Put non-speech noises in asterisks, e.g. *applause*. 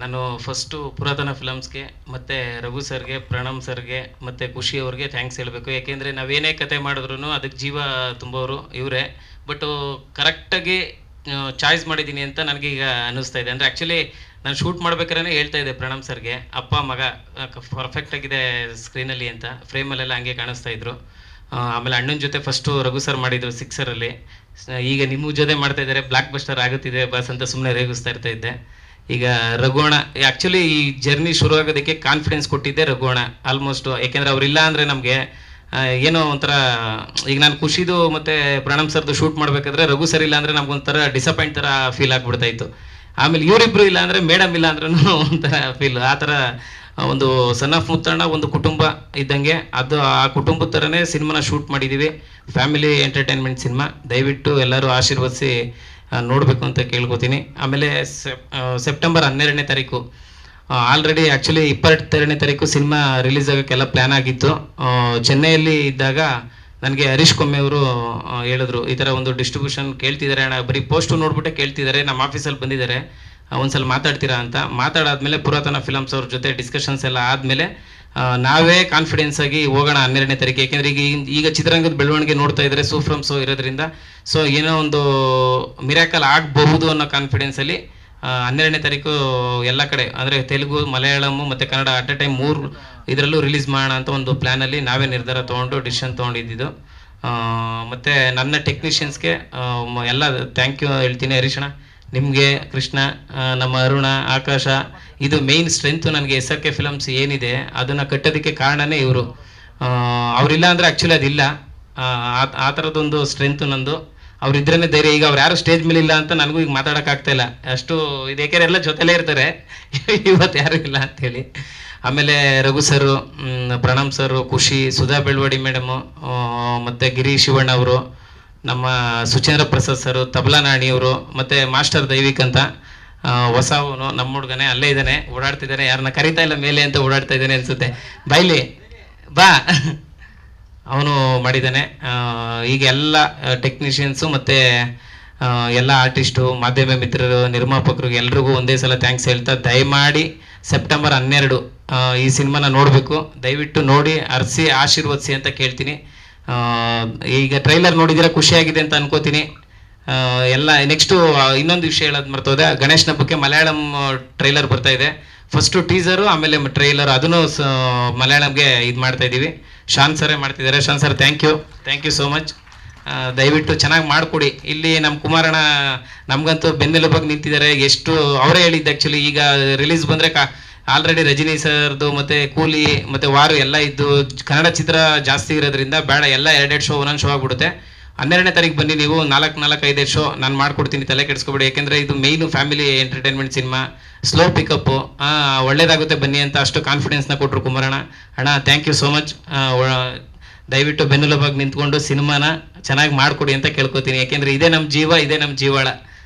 ನಾನು ಫಸ್ಟು ಪುರಾತನ ಫಿಲಮ್ಸ್ಗೆ ಮತ್ತು ರಘು ಸರ್ಗೆ, ಪ್ರಣಮ್ ಸರ್ಗೆ, ಮತ್ತು ಖುಷಿ ಅವ್ರಿಗೆ ಥ್ಯಾಂಕ್ಸ್ ಹೇಳಬೇಕು. ಯಾಕೆಂದರೆ ನಾವೇನೇ ಕತೆ ಮಾಡಿದ್ರು ಅದಕ್ಕೆ ಜೀವ ತುಂಬೋರು ಇವರೇ. ಬಟ್ ಕರೆಕ್ಟಾಗಿ ಚಾಯ್ಸ್ ಮಾಡಿದ್ದೀನಿ ಅಂತ ನನಗೆ ಈಗ ಅನ್ನಿಸ್ತಾ ಇದೆ. ಅಂದರೆ ಆ್ಯಕ್ಚುಲಿ ನಾನು ಶೂಟ್ ಮಾಡ್ಬೇಕಾದ್ರೆ ಹೇಳ್ತಾ ಇದ್ದೆ ಪ್ರಣಮ್ ಸರ್ಗೆ. ಅಪ್ಪ, ಮಗ ಪರ್ಫೆಕ್ಟ್ ಆಗಿದೆ ಸ್ಕ್ರೀನಲ್ಲಿ ಅಂತ. ಫ್ರೇಮಲ್ಲೆಲ್ಲ ಹಂಗೆ ಕಾಣಿಸ್ತಾ ಇದ್ರು. ಆಮೇಲೆ ಅಣ್ಣನ ಜೊತೆ ಫಸ್ಟು ರಘು ಸರ್ ಮಾಡಿದ್ರು ಸಿಕ್ಸರಲ್ಲಿ ಈಗ ನಿಮ್ಮ ಜೊತೆ ಮಾಡ್ತಾ ಇದ್ದಾರೆ. ಬ್ಲಾಕ್ ಬಸ್ಟರ್ ಆಗುತ್ತಿದೆ. ಬಸ್ ಅಂತ ಸುಮ್ಮನೆ ರೇಗಿಸ್ತಾ ಇರ್ತಾ ಇದ್ದೆ. ಈಗ ರಘುವಣ ಆ್ಯಕ್ಚುಲಿ ಈ ಜರ್ನಿ ಶುರು ಆಗೋದಕ್ಕೆ ಕಾನ್ಫಿಡೆನ್ಸ್ ಕೊಟ್ಟಿದ್ದೆ ರಘುವಣ ಆಲ್ಮೋಸ್ಟ್ ಯಾಕೆಂದ್ರೆ ಅವರಿಲ್ಲ ಅಂದರೆ ನಮಗೆ ಏನೋ ಒಂಥರ, ಈಗ ನಾನು ಖುಷಿದು ಮತ್ತು ಪ್ರಣಮ್ ಸರ್ದು ಶೂಟ್ ಮಾಡಬೇಕಾದ್ರೆ ರಘು ಸರ್ ಇಲ್ಲ ಅಂದರೆ ನಮ್ಗೊಂಥರ ಡಿಸಪಾಯಿಂಟ್ ಥರ ಫೀಲ್ ಆಗಿಬಿಡ್ತಾಯಿತ್ತು. ಆಮೇಲೆ ಇವರಿಬ್ರು ಇಲ್ಲ ಅಂದರೆ ಮೇಡಮ್ ಇಲ್ಲ ಅಂದ್ರೂ ಒಂಥರ ಫೀಲ್ ಆ ಥರ ಒಂದು ಸನ್ ಆಫ್ ಮುತ್ತಣ್ಣ, ಒಂದು ಕುಟುಂಬ ಇದ್ದಂಗೆ, ಅದು ಆ ಕುಟುಂಬದ ಥರನೇ ಸಿನಿಮಾನ ಶೂಟ್ ಮಾಡಿದ್ದೀವಿ ಫ್ಯಾಮಿಲಿ ಎಂಟರ್ಟೈನ್ಮೆಂಟ್ ಸಿನಿಮಾ, ದಯವಿಟ್ಟು ಎಲ್ಲರೂ ಆಶೀರ್ವದಿಸಿ ನೋಡಬೇಕು ಅಂತ ಕೇಳ್ಕೊತೀನಿ. ಆಮೇಲೆ ಸೆಪ್ ಸೆಪ್ಟೆಂಬರ್ ಹನ್ನೆರಡನೇ ತಾರೀಕು. ಆಲ್ರೆಡಿ ಆ್ಯಕ್ಚುಲಿ ಇಪ್ಪತ್ತೆರಡನೇ ತಾರೀಕು ಸಿನಿಮಾ ರಿಲೀಸ್ ಆಗೋಕ್ಕೆಲ್ಲ ಪ್ಲ್ಯಾನ್ ಆಗಿತ್ತು. ಚೆನ್ನೈಯಲ್ಲಿ ಇದ್ದಾಗ ನನಗೆ ಹರೀಶ್ ಕೊಮ್ಮೆ ಅವರು ಹೇಳಿದ್ರು, ಈ ಥರ ಒಂದು ಡಿಸ್ಟ್ರಿಬ್ಯೂಷನ್ ಕೇಳ್ತಿದ್ದಾರೆ ಅಣ್ಣ, ಬರೀ ಪೋಸ್ಟು ನೋಡ್ಬಿಟ್ಟೆ ಕೇಳ್ತಿದ್ದಾರೆ ನಮ್ಮ ಆಫೀಸಲ್ಲಿ ಬಂದಿದ್ದಾರೆ. ಒಂದು ಸಲ ಮಾತಾಡ್ತೀರಾ ಅಂತ. ಮಾತಾಡಾದ್ಮೇಲೆ ಪುರಾತನ ಫಿಲಮ್ಸ್ ಅವ್ರ ಜೊತೆ ಡಿಸ್ಕಷನ್ಸ್ ಎಲ್ಲ ಆದಮೇಲೆ ನಾವೇ ಕಾನ್ಫಿಡೆನ್ಸ್ ಆಗಿ ಹೋಗೋಣ ಹನ್ನೆರಡನೇ ತಾರೀಕು. ಯಾಕೆಂದ್ರೆ ಈಗ ಈಗ ಚಿತ್ರರಂಗದ ಬೆಳವಣಿಗೆ ನೋಡ್ತಾ ಇದ್ದಾರೆ ಸೂಫ್ರಮ್ ಸೋ ಇರೋದ್ರಿಂದ ಸೊ ಏನೋ ಒಂದು ಮಿರಾಕಲ್ ಆಗಬಹುದು ಅನ್ನೋ ಕಾನ್ಫಿಡೆನ್ಸಲ್ಲಿ ಹನ್ನೆರಡನೇ ತಾರೀಕು ಎಲ್ಲ ಕಡೆ, ಅಂದರೆ ತೆಲುಗು ಮಲಯಾಳಮು ಮತ್ತು ಕನ್ನಡ ಅಟ್ ಎ ಟೈಮ್ ಮೂರು ಇದರಲ್ಲೂ ರಿಲೀಸ್ ಮಾಡೋಣ ಅಂತ ಒಂದು ಪ್ಲ್ಯಾನಲ್ಲಿ ನಾವೇ ನಿರ್ಧಾರ ತೊಗೊಂಡು ಡಿಸಿಷನ್ ತೊಗೊಂಡಿದ್ದು. ಮತ್ತು ನನ್ನ ಟೆಕ್ನಿಷಿಯನ್ಸ್ಗೆ ಎಲ್ಲ ಥ್ಯಾಂಕ್ ಯು ಹೇಳ್ತೀನಿ ಹರೀಶಣ್ಣ ನಿಮಗೆ ಕೃಷ್ಣ ನಮ್ಮ ಅರುಣ ಆಕಾಶ ಇದು ಮೇನ್ ಸ್ಟ್ರೆಂತು ನನಗೆ ಎಸ್ ಆರ್ ಕೆ ಫಿಲಮ್ಸ್ ಏನಿದೆ ಅದನ್ನು ಕಟ್ಟೋದಕ್ಕೆ ಕಾರಣನೇ ಇವರು. ಅವರಿಲ್ಲ ಅಂದರೆ ಆ್ಯಕ್ಚುಲಿ ಅದಿಲ್ಲ. ಆ, ಥರದೊಂದು ಸ್ಟ್ರೆಂತು ನಂದು. ಅವ್ರಿದ್ರೇ ಧೈರ್ಯ. ಈಗ ಅವ್ರು ಯಾರು ಸ್ಟೇಜ್ ಮೇಲೆ ಇಲ್ಲ ಅಂತ ನನಗೂ ಈಗ ಮಾತಾಡೋಕ್ಕಾಗ್ತಾ ಇಲ್ಲ. ಅಷ್ಟು ಇದು ಎಲ್ಲ ಜೊತೆಲೇ ಇರ್ತಾರೆ. *laughs* ಇವತ್ತು ಯಾರು ಇಲ್ಲ ಅಂತೇಳಿ. ಆಮೇಲೆ ರಘು ಸರು ಪ್ರಣಮ್ ಸರು ಖುಷಿ ಸುಧಾ ಬೆಳ್ವಡಿ ಮೇಡಮು ಮತ್ತು ಗಿರೀಶ್ ಶಿವಣ್ಣ ಅವರು. ನಮ್ಮ ಸುಚೇಂದ್ರ ಪ್ರಸಾದ್ ಸರು, ತಬಲಾ ನಾಣಿಯವರು ಮತ್ತು ಮಾಸ್ಟರ್ ದೈವಿಕ್ ಅಂತ ಹೊಸ ಅವನು ನಮ್ಮ ಹುಡುಗನೇ, ಅಲ್ಲೇ ಇದ್ದಾನೆ, ಓಡಾಡ್ತಿದ್ದಾನೆ, ಯಾರನ್ನ ಕರಿತಾ ಇಲ್ಲ, ಮೇಲೆ ಅಂತ ಓಡಾಡ್ತಾ ಇದ್ದಾನೆ ಅನ್ಸುತ್ತೆ. ಬೈಲಿ, ಬಾ. ಅವನು ಮಾಡಿದ್ದಾನೆ. ಈಗ ಎಲ್ಲ ಟೆಕ್ನಿಷಿಯನ್ಸು ಮತ್ತು ಎಲ್ಲ ಆರ್ಟಿಸ್ಟು ಮಾಧ್ಯಮ ಮಿತ್ರರು, ನಿರ್ಮಾಪಕರು ಎಲ್ರಿಗೂ ಒಂದೇ ಸಲ ಥ್ಯಾಂಕ್ಸ್ ಹೇಳ್ತಾ, ದಯಮಾಡಿ ಸೆಪ್ಟೆಂಬರ್ ಹನ್ನೆರಡು ಈ ಸಿನಿಮಾನ ನೋಡಬೇಕು. ದಯವಿಟ್ಟು ನೋಡಿ, ಅರಸಿ, ಆಶೀರ್ವದಿಸಿ ಅಂತ ಕೇಳ್ತೀನಿ. ಈಗ ಟ್ರೈಲರ್ ನೋಡಿದಿರ ಖುಷಿಯಾಗಿದೆ ಅಂತ ಅನ್ಕೋತೀನಿ. ಎಲ್ಲ ನೆಕ್ಸ್ಟು ಇನ್ನೊಂದು ವಿಷಯ ಹೇಳೋದು ಮರ್ತೋದೆ. ಗಣೇಶನ ಹಬ್ಬಕ್ಕೆ ಮಲಯಾಳಂ ಟ್ರೈಲರ್ ಬರ್ತಾ ಇದೆ. ಫಸ್ಟು ಟೀಸರು ಆಮೇಲೆ ಟ್ರೈಲರ್ ಅದನ್ನು ಮಲಯಾಳಂಗೆ ಇದು ಮಾಡ್ತಾ ಇದ್ದೀವಿ. ಶಾನ್ ಸರೇ ಮಾಡ್ತಿದ್ದಾರೆ. Shaan sir thank you thank you so much ದಯವಿಟ್ಟು ಚೆನ್ನಾಗಿ ಮಾಡಿಕೊಡಿ. ಇಲ್ಲಿ ನಮ್ಮ ಕುಮಾರಣ್ಣ, ನಮಗಂತೂ ಬೆನ್ನೆಲುಬಾಗಿ ನಿಂತಿದ್ದಾರೆ. ಎಷ್ಟು, ಅವರೇ ಹೇಳಿದ್ದು ಆ್ಯಕ್ಚುಲಿ ಈಗ ರಿಲೀಸ್ ಬಂದರೆ ಕಾ ಆಲ್ರೆಡಿ ರಜನಿ ಸರ್ದು, ಮತ್ತೆ ಕೂಲಿ, ಮತ್ತೆ ವಾರು ಎಲ್ಲ ಇದ್ದು, ಕನ್ನಡ ಚಿತ್ರ ಜಾಸ್ತಿ ಇರೋದ್ರಿಂದ ಬೇಡ, ಎಲ್ಲ ಎರಡೆರಡು ಶೋ ಒಂದೊಂದು ಶೋ ಆಗ್ಬಿಡುತ್ತೆ. ಹನ್ನೆರಡನೇ ತಾರೀಕು ಬನ್ನಿ ನೀವು, ನಾಲ್ಕು ನಾಲ್ಕು, ಐದೈದು ಶೋ ನಾನು ಮಾಡ್ಕೊಡ್ತೀನಿ, ತಲೆ ಕೆಡಿಸ್ಕೊಬೇಡಿ. ಯಾಕೆಂದರೆ ಇದು main family entertainment cinema slow pickup ಒಳ್ಳೇದಾಗುತ್ತೆ ಬನ್ನಿ ಅಂತ ಅಷ್ಟು ಕಾನ್ಫಿಡೆನ್ಸ್ನ ಕೊಟ್ಟರು ಕುಮಾರಣ್ಣ. ಅಣ್ಣ ಥ್ಯಾಂಕ್ ಯು ಸೋ ಮಚ್ ದಯವಿಟ್ಟು ಬೆನ್ನೆಲುಬಾಗಿ ನಿಂತ್ಕೊಂಡು ಸಿನಿಮಾನ ಚೆನ್ನಾಗಿ ಮಾಡಿಕೊಡಿ ಅಂತ ಕೇಳ್ಕೊತೀನಿ. ಯಾಕೆಂದರೆ ಇದೇ ನಮ್ಮ ಜೀವ, ಇದೇ ನಮ್ಮ ಜೀವಾಳ.